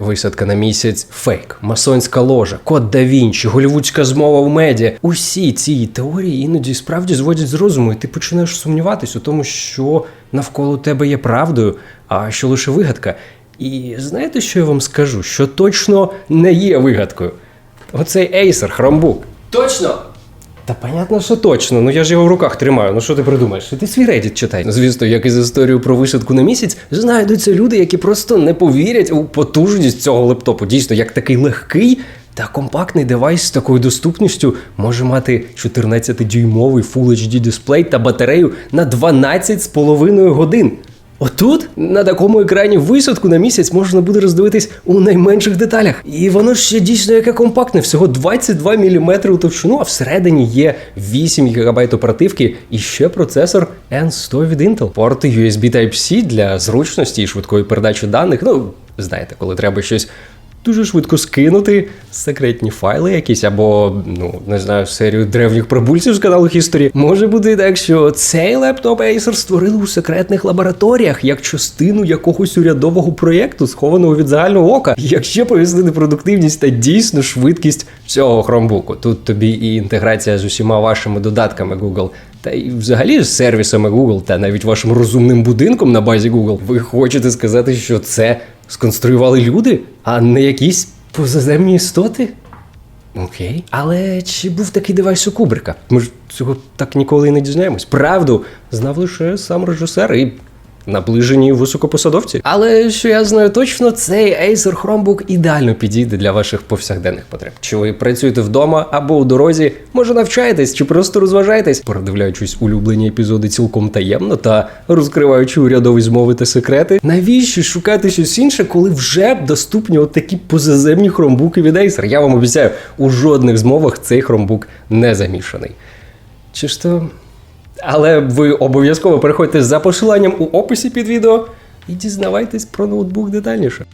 Висадка на місяць, фейк, масонська ложа, код да Вінчі, голівудська змова в медіа. Усі ці теорії іноді справді зводять з розуму, і ти починаєш сумніватись у тому, що навколо тебе є правдою, а що лише вигадка. І знаєте, що я вам скажу? Що точно не є вигадкою. Оцей Acer Chromebook. Точно! Та понятно, що точно. Ну я ж його в руках тримаю. Ну що ти придумаєш? Ти свій Reddit читай. Звісно, як і з історією про висадку на місяць, знайдуться люди, які просто не повірять у потужність цього лептопу. Дійсно, як такий легкий та компактний девайс з такою доступністю може мати 14-дюймовий Full HD дисплей та батарею на 12,5 годин. Отут на такому екрані висадку на місяць можна буде роздивитись у найменших деталях. І воно ще дійсно яке компактне, всього 22 мм у товщину, а всередині є 8 ГБ оперативки і ще процесор N100 від Intel. Порти USB Type-C для зручності і швидкої передачі даних. Ну, знаєте, коли треба щось дуже швидко скинути секретні файли якісь, або, ну, не знаю, серію древніх прибульців з каналу History. Може бути так, що цей лептоп Acer створили у секретних лабораторіях як частину якогось урядового проєкту, схованого від загального ока. Якщо пояснити продуктивність та дійсно швидкість цього хромбуку. Тут тобі і інтеграція з усіма вашими додатками Google. Та й взагалі з сервісами Google та навіть вашим розумним будинком на базі Google. Ви хочете сказати, що це сконструювали люди, а не якісь позаземні істоти? Окей. Але чи був такий девайс у Кубрика? Ми ж цього так ніколи і не дізнаємось. Правду знав лише сам режисер і наближені високопосадовці. Але що я знаю точно, цей Acer Chromebook ідеально підійде для ваших повсякденних потреб. Чи ви працюєте вдома або у дорозі, може навчаєтесь чи просто розважаєтесь, передивляючись улюблені епізоди цілком таємно та розкриваючи урядові змови та секрети. Навіщо шукати щось інше, коли вже доступні от такі позаземні хромбуки від Acer? Я вам обіцяю, у жодних змовах цей хромбук не замішаний. Чи ж то. Але ви обов'язково переходьте за посиланням у описі під відео і дізнавайтесь про ноутбук детальніше.